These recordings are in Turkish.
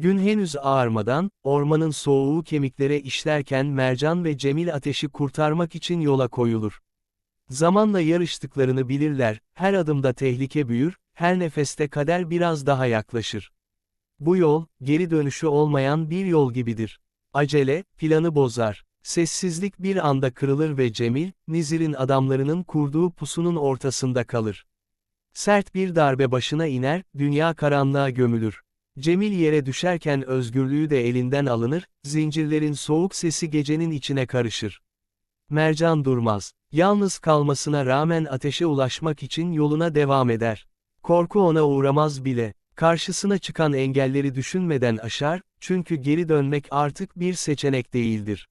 Gün henüz ağarmadan, ormanın soğuğu kemiklere işlerken Mercan ve Cemil ateşi kurtarmak için yola koyulur. Zamanla yarıştıklarını bilirler, her adımda tehlike büyür, her nefeste kader biraz daha yaklaşır. Bu yol, geri dönüşü olmayan bir yol gibidir. Acele, planı bozar. Sessizlik bir anda kırılır ve Cemil, Nizir'in adamlarının kurduğu pusunun ortasında kalır. Sert bir darbe başına iner, dünya karanlığa gömülür. Cemil yere düşerken özgürlüğü de elinden alınır, zincirlerin soğuk sesi gecenin içine karışır. Mercan durmaz. Yalnız kalmasına rağmen ateşe ulaşmak için yoluna devam eder. Korku ona uğramaz bile. Karşısına çıkan engelleri düşünmeden aşar, çünkü geri dönmek artık bir seçenek değildir.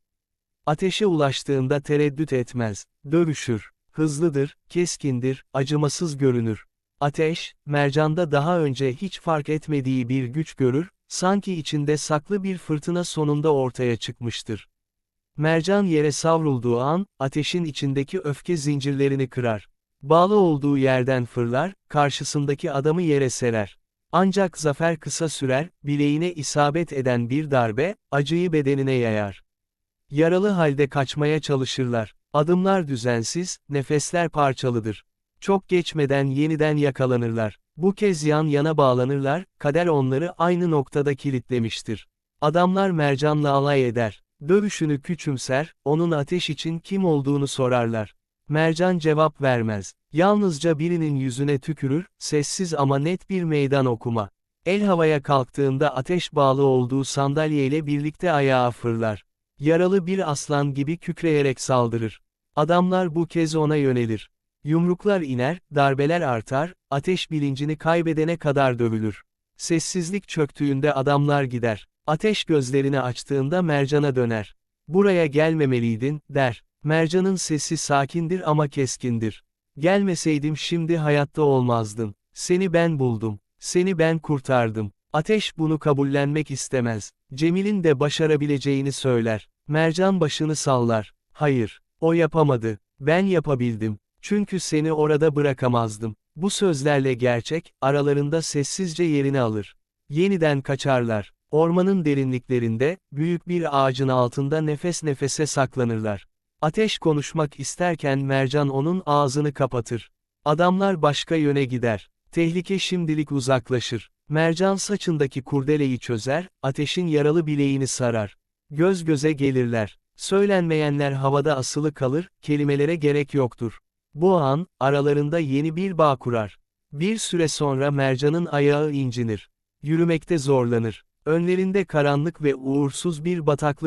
Ateşe ulaştığında tereddüt etmez, dövüşür, hızlıdır, keskindir, acımasız görünür. Ateş, mercanda daha önce hiç fark etmediği bir güç görür, sanki içinde saklı bir fırtına sonunda ortaya çıkmıştır. Mercan yere savrulduğu an, ateşin içindeki öfke zincirlerini kırar. Bağlı olduğu yerden fırlar, karşısındaki adamı yere serer. Ancak zafer kısa sürer, bileğine isabet eden bir darbe, acıyı bedenine yayar. Yaralı halde kaçmaya çalışırlar. Adımlar düzensiz, nefesler parçalıdır. Çok geçmeden yeniden yakalanırlar. Bu kez yan yana bağlanırlar, kader onları aynı noktada kilitlemiştir. Adamlar mercanla alay eder. Dövüşünü küçümser, onun ateş için kim olduğunu sorarlar. Mercan cevap vermez. Yalnızca birinin yüzüne tükürür, sessiz ama net bir meydan okuma. El havaya kalktığında ateş bağlı olduğu sandalyeyle birlikte ayağa fırlar. Yaralı bir aslan gibi kükreyerek saldırır. Adamlar bu kez ona yönelir. Yumruklar iner, darbeler artar, ateş bilincini kaybedene kadar dövülür. Sessizlik çöktüğünde adamlar gider. Ateş gözlerini açtığında Mercan'a döner. Buraya gelmemeliydin, der. Mercan'ın sesi sakindir ama keskindir. Gelmeseydim şimdi hayatta olmazdın. Seni ben buldum. Seni ben kurtardım. Ateş bunu kabullenmek istemez. Cemil'in de başarabileceğini söyler. Mercan başını sallar. Hayır, o yapamadı. Ben yapabildim. Çünkü seni orada bırakamazdım. Bu sözlerle gerçek, aralarında sessizce yerini alır. Yeniden kaçarlar. Ormanın derinliklerinde, büyük bir ağacın altında nefes nefese saklanırlar. Ateş konuşmak isterken Mercan onun ağzını kapatır. Adamlar başka yöne gider. Tehlike şimdilik uzaklaşır. Mercan saçındaki kurdeleyi çözer, ateşin yaralı bileğini sarar. Göz göze gelirler. Söylenmeyenler havada asılı kalır, kelimelere gerek yoktur. Bu an, aralarında yeni bir bağ kurar. Bir süre sonra Mercan'ın ayağı incinir. Yürümekte zorlanır. Önlerinde karanlık ve uğursuz bir bataklık